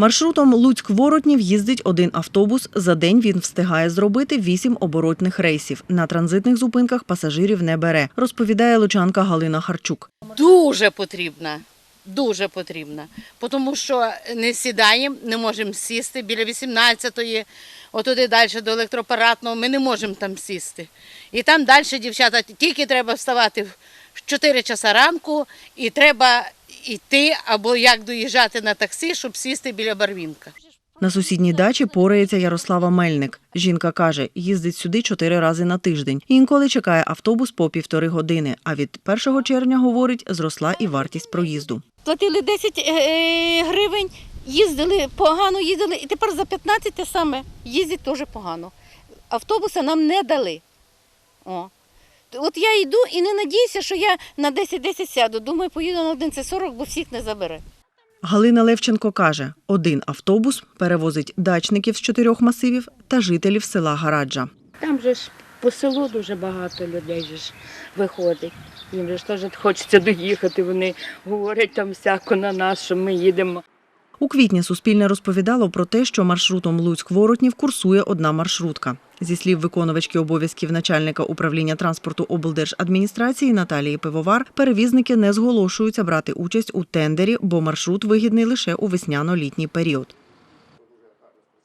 Маршрутом Луцьк-Воротнів їздить один автобус. За день він встигає зробити вісім оборотних рейсів. На транзитних зупинках пасажирів не бере, розповідає лучанка Галина Харчук. Дуже потрібна. Дуже потрібна. Тому що не сідаємо, не можемо сісти біля 18-ї, отуди далі до електропаратного, ми не можемо там сісти. І там далі, дівчата, тільки треба вставати в 4 часа ранку і треба йти або як доїжджати на таксі, щоб сісти біля Барвінка. На сусідній дачі порається Ярослава Мельник. Жінка каже, їздить сюди чотири рази на тиждень. Інколи чекає автобус по півтори години. А від 1 червня, говорить, зросла і вартість проїзду. Платили 10 е, гривень, їздили погано, їздили, і тепер за 15 те саме їздять теж погано. Автобуса нам не дали. О. От я йду і не надіюся, що я на 10-10 сяду. Думаю, поїду на 11.40, бо всіх не забере. Галина Левченко каже, один автобус перевозить дачників з чотирьох масивів та жителів села Гараджа. Там же ж по селу дуже багато людей же ж виходить. Їм же ж теж хочеться доїхати. Вони говорять там всяко на нас, що ми їдемо. У квітні Суспільне розповідало про те, що маршрутом Луцьк-Воротнів курсує одна маршрутка. Зі слів виконувачки обов'язків начальника управління транспорту облдержадміністрації Наталії Пивовар, перевізники не зголошуються брати участь у тендері, бо маршрут вигідний лише у весняно-літній період.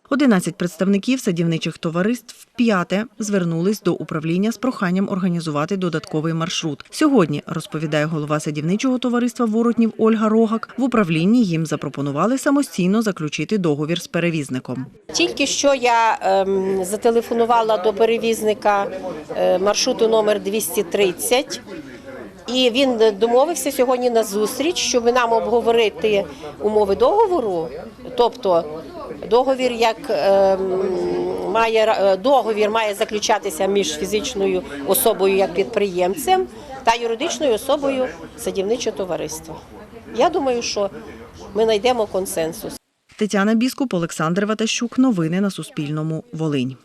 11 представників садівничих товариств п'яте звернулись до управління з проханням організувати додатковий маршрут. Сьогодні, розповідає голова садівничого товариства Воротнів Ольга Рогак, в управлінні їм запропонували самостійно заключити договір з перевізником. Тільки що я ем, зателефонувала до перевізника е, маршруту номер 230, і він домовився сьогодні на зустріч, щоб нам обговорити умови договору. Тобто договір як ем, має е, договір має заключатися між фізичною особою як підприємцем та юридичною особою садівничого товариства. Я думаю, що ми знайдемо консенсус. Тетяна Біскуп, Олександр Ватащук. Новини на Суспільному. Волинь.